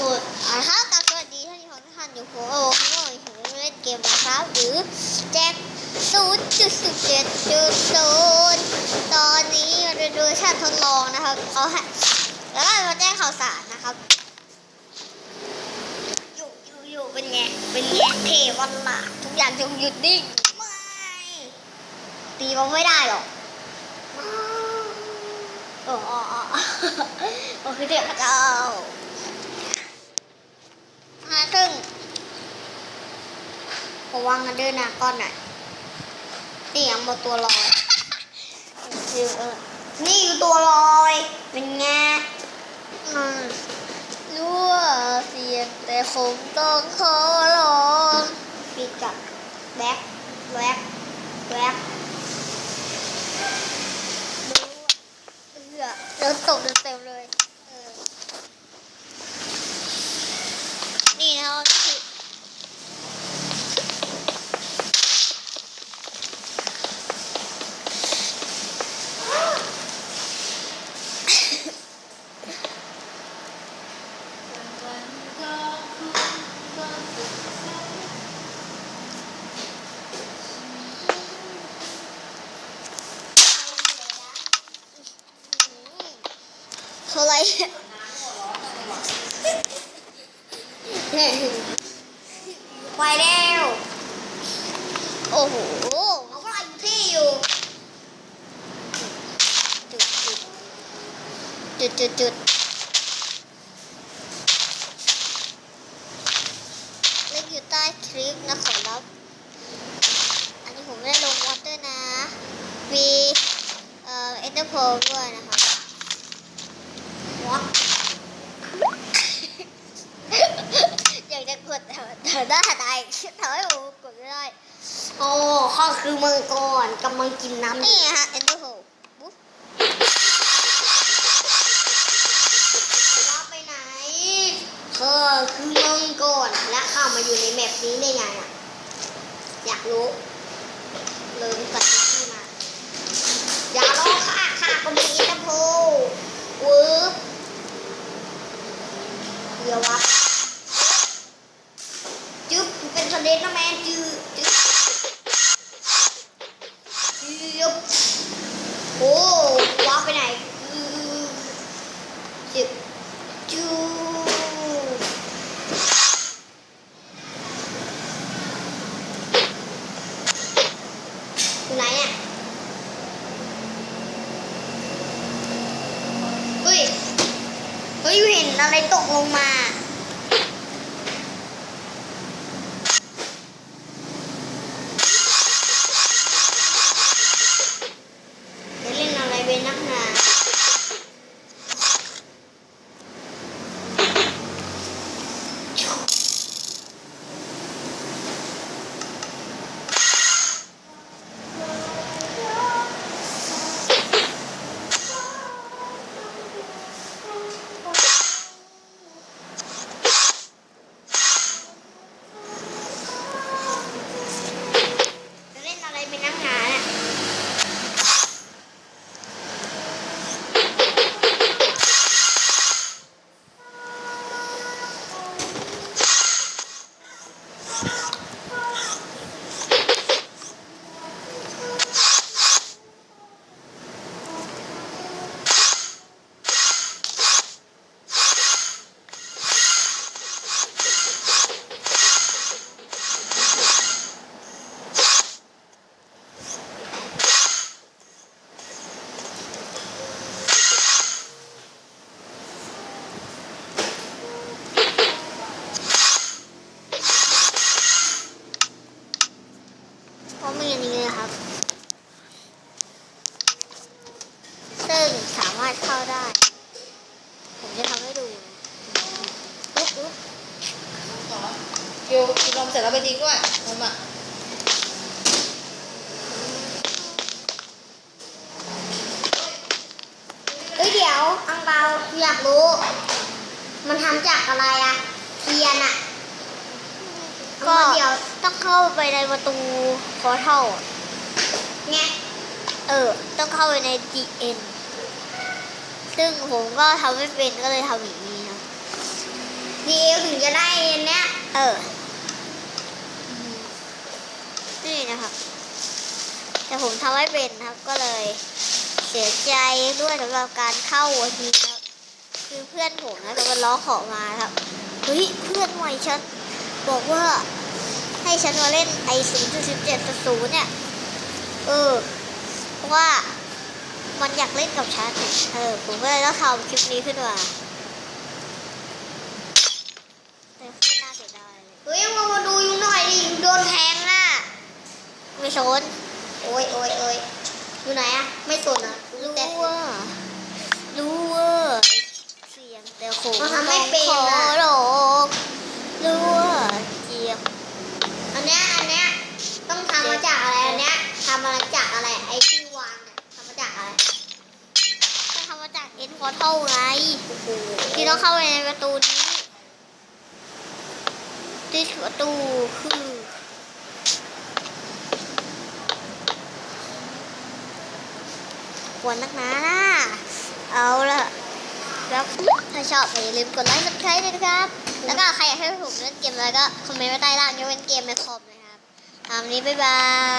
กดอ่าถ้ากลับสวัสดีท่านผู้ชมทุกท่านอยู่ผมโอ้โหผมเล่นเกมนะครับหรือแจ็คศูนย์จุดสิบเจ็ดจุดศูนย์ตอนนี้มันเป็นเวอร์ชันทดลองนะครับเขาให้แล้วก็มาแจ้งข่าวสารนะครับ อยู่อยู่อยู่เป็นไงเป็นไงเทวันละทุกอย่างจงหยุดนิ่งไม่ตีมันไม่ได้หรอกโอ้โอ้โอ้โอ้คือเทพเจ้า รึ่งผมวางกันเดินหน้าก้อนหน่อยนี่ยังมดตัวลอยนี่อยู่ตัวลอย เป็นไงอืมรู้ว่าเสียงแต่ผมต้องขอร้องปิดกับแบ็คแบ็คแบ็ครู้ว่าเอือแล้วตกเต็มเลยเออนี่นะครับคือ เท่าไหรไปแล้ว โอ้โหเขาก็อยู่ที่อยู่จุดจุดจุดจุดเล็กอยู่ใต้คลิปนะขอรับอันนี้ผมไม่ได้ลงวอเตอร์นะ มีเอ่อเอ็นเตอร์โพด้วยนะครับ วะ อยากจะกดแต่แต่ได้ทำไมทำให้ผมกดไม่ได้ โอ้ข้อคือมังกรกำลังกินน้ำนี่ฮะเอ็นเดอร์โฮบุ๊บว่าไปไหนเธอคือมังกรและเข้ามาอยู่ในแมปนี้ได้ไงอะอยากรู้เริ่มตัดที่มาอย่าล้อค่ะค่ะก็มีอินเตอร์โพวืบเดี๋ยววะจึ๊บเป็นสเดนแมนจืดจึ๊บจึ๊บโอ้ว้าไปไหนจึ๊บจึ๊บอยู่ไหนอะ เฮ้ย เฮ้ยเห็น อะไรตกลงมา จะเล่นอะไรเป็นนักหนาจะเล่นอะไรเป็นนักหนาเนี่ย เพราะมีอันนี้เลยครับ ซึ่งสามารถเข้าได้ ผมจะทำให้ดูปุ๊บปุ๊บ อยู่กินนมเสร็จแล้วไปทิ้งด้วยนมอะเฮ้ยเดี๋ยวอังเปาอยากรู้ มันทำจากอะไรอะเทียนอะก็เดี๋ยวต้องเข้าไปในประตูพอร์ทัลไงเออ ต้องเข้าไปใน DN ซึ่งผมก็ทำไม่เป็นก็เลยทำอย่างนี้ครับดีเอลถึงจะได้อันเนี้ยเออ นี่นะครับ แต่ผมทำไม่เป็นครับ ก็เลยเสียใจด้วยสำหรับการเข้าวันนี้ครับ คือเพื่อนผมนะมันร้องขอมาครับเฮ้ยเพื่อนใหม่ฉันบอกว่าให้ฉันมาเล่นไอศูนย์สิบเจ็ดศูนย์เนี่ย เออ เพราะว่ามันอยากเล่นกับฉันเนี่ยเออ ผมก็เลยต้องทำคลิปนี้ขึ้นมาแต่โคตรน่าเสียดายเลยเฮ้ยมาดูยุงหน่อยดิโดนแทง ไม่ชน โอ้ยโอ้ยโอ้ยอยู่ไหนอะไม่สนอะรู้แต่ว่ารู้ว่าเสียงแต่โขงมันทำไม่เป็นขออะหลอกรู้ว่าเจียบอันเนี้ยอันเนี้ยต้องทำมาจากอะไรอันเนี้ยทำมาจากอะไรไอ้ที่วางเนี่ยทำมาจากอะไรก็ทำมาจากเอ็นพอร์ทัลไงโอ้โหที่ต้องเข้าไปในประตูนี้ที่ประตูคือ ควรนักหนานะเอาละแล้วถ้าชอบอย่าลืมกดไลค์กดแชร์ด้วยนะครับ แล้วก็ใครอยากให้ผมเล่นเกมอะไรก็คอมเมนต์ไว้ใต้ล่างยกเว้นเกมในคอมนะครับตามนี้บ๊ายบาย